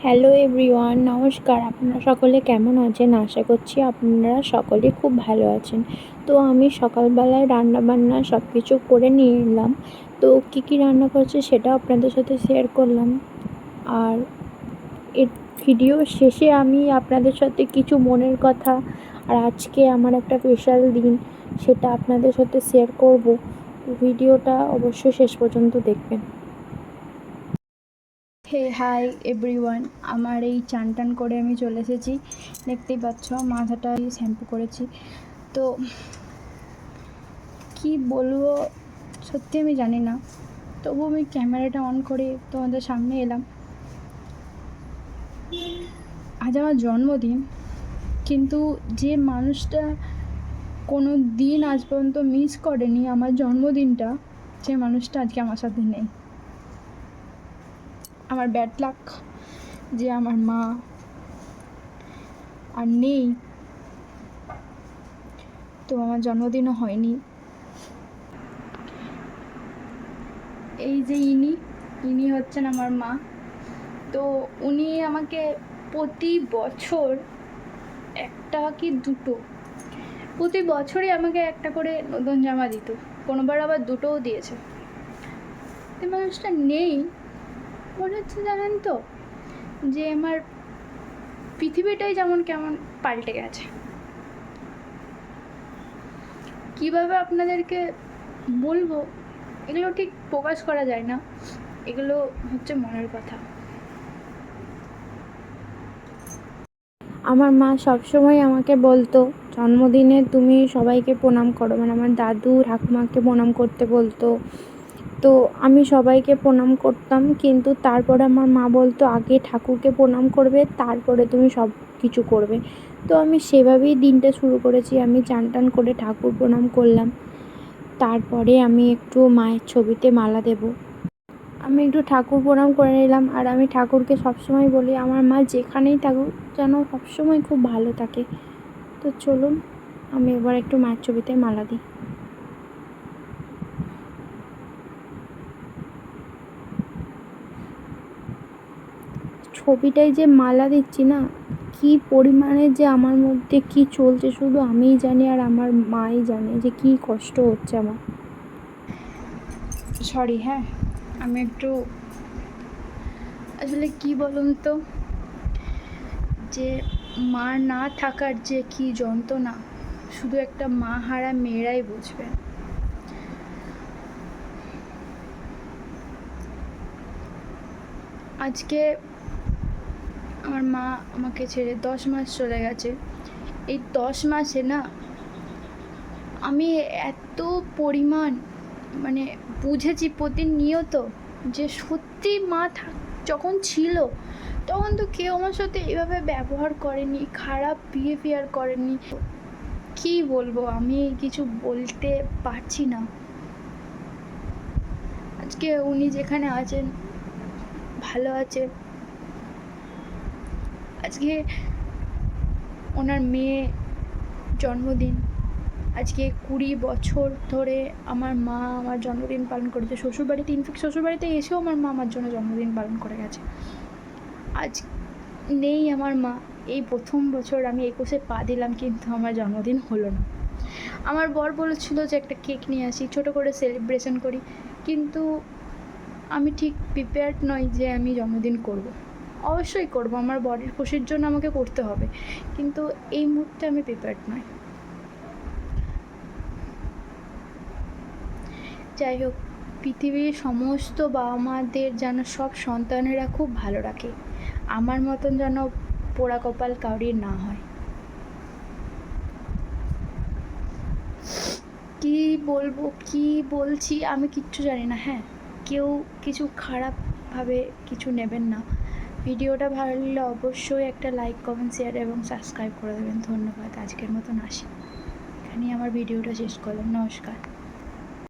Hello everyone নমস্কার। আপনারা সকলে কেমন আছেন? আশা করছি আপনারা সকলে খুব ভালো আছেন। তো আমি সকালবেলায় রান্না বান্না সব কিছু করে নিয়ে এলাম। তো কী কী রান্না করছি সেটাও আপনাদের সাথে শেয়ার করলাম। আর এর ভিডিও শেষে আমি আপনাদের সাথে কিছু মনের কথা আর আজকে আমার একটা স্পেশাল দিন সেটা আপনাদের সাথে শেয়ার করব। ভিডিওটা অবশ্যই শেষ পর্যন্ত দেখবেন। হে হাই এভরিওয়ান আমার এই চান টান করে আমি চলে এসেছি। দেখতেই পাচ্ছ মাথাটা শ্যাম্পু করেছি। তো, কি বলব, সত্যি আমি জানি না। তবু আমি ক্যামেরাটা অন করে তোমাদের সামনে এলাম। আজ আমার জন্মদিন, কিন্তু যে মানুষটা কোনো দিন আজ পর্যন্ত মিস করেনি আমার জন্মদিনটা, সে মানুষটা আজকে আমার সাথে নেই। আমার ব্যাড লাক যে আমার মা আর নেই। তো আমার জন্মদিনও হয়নি। এই যে ইনি ইনি হচ্ছেন আমার মা। তো উনি আমাকে প্রতি বছর একটা কি দুটো, প্রতি বছরই আমাকে একটা করে নতুন জামা দিত। কোনোবার আবার দুটোও দিয়েছে। মানুষটা নেই। মনে হচ্ছে জানেন তো? যে আমার পৃথিবীটাই যেমন কেমন পাল্টে গেছে। কীভাবে আপনাদেরকে বলব? এগুলো ঠিক প্রকাশ করা যায় না। এগুলো হচ্ছে মনের কথা। আমার মা সবসময় আমাকে বলতো, জন্মদিনে তুমি সবাইকে প্রণাম করো। মানে আমার দাদু, ঠাকুমাকে প্রণাম করতে বলতো। তো আমি সবাইকে প্রণাম করতাম, কিন্তু তারপরে আমার মা বলতো, আগে ঠাকুরকে প্রণাম করবে, তারপরে তুমি সব কিছু করবে। তো আমি সেভাবেই দিনটা শুরু করেছি। আমি চান টান করে ঠাকুর প্রণাম করলাম। তারপরে আমি একটু মায়ের ছবিতে মালা দেব। আমি একটু ঠাকুর প্রণাম করে নিলাম। আর আমি ঠাকুরকে সবসময় বলি, আমার মা যেখানেই থাকুক যেন সবসময় খুব ভালো থাকে। তো চলুন, আমি এবার একটু মায়ের ছবিতে মালা দিই। ছবিটায় যে মালা দিচ্ছি না, কি পরিমাণে যে আমার মধ্যে কি চলছে শুধু আমিই জানি আর আমার মাই জানে যে কি কষ্ট হচ্ছে আমার। সরি হ্যাঁ আমি একটু, আসলে কি বলুন তো, যে মা না থাকার যে কি যন্ত্রণা, শুধু একটা মা হারা মেয়েরাই বুঝবে। আজকে আমার মা আমাকে ছেড়ে দশ মাস চলে গেছে। এই দশ মাসে না আমি এত পরিমাণ মানে বুঝেছি প্রতিনিয়ত যে সত্যি মা থাক যখন ছিল তখন তো কেউ আমার সাথে এভাবে ব্যবহার করেনি, খারাপ বিহেভিয়ার করেনি। কি বলব, আমি কিছু বলতে পারছি না। আজকে উনি যেখানে আছেন, ভালো আছে। আজকে ওনার মেয়ে জন্মদিন। আজকে কুড়ি বছর ধরে আমার মা আমার জন্মদিন পালন করেছে। শ্বশুরবাড়িতে ইনফ্যাক্ট শ্বশুরবাড়িতে এসেও আমার মা আমার জন্য জন্মদিন পালন করে গেছে। আজ নেই আমার মা। এই প্রথম বছর আমি একুশে পা দিলাম, কিন্তু আমার জন্মদিন হলো না। আমার বর বলেছিল যে একটা কেক নিয়ে আসি, ছোটো করে সেলিব্রেশন করি। কিন্তু আমি ঠিক প্রিপেয়ার্ড নই যে আমি জন্মদিন করব। অবশ্যই করব, আমার বডির খুশির জন্য আমাকে করতে হবে। কিন্তু এই মুহূর্তে আমি প্রিপেয়ার্ড নই। যাই হোক, পৃথিবীর সমস্ত বাবা মাদের যেন সব সন্তানেরা খুব ভালো রাখে। আমার মতন যেন পোড়া কপাল কাউরির না হয়। কি বলব, কি বলছি আমি কিচ্ছু জানি না হ্যাঁ? কেউ কিছু খারাপভাবে কিছু নেবেন না। ভিডিওটা ভালো লাগলে অবশ্যই একটা লাইক কমেন্ট শেয়ার এবং সাবস্ক্রাইব করে দেবেন। ধন্যবাদ। আজকের মতন আসি। এখানেই আমার ভিডিওটা শেষ করলাম। নমস্কার।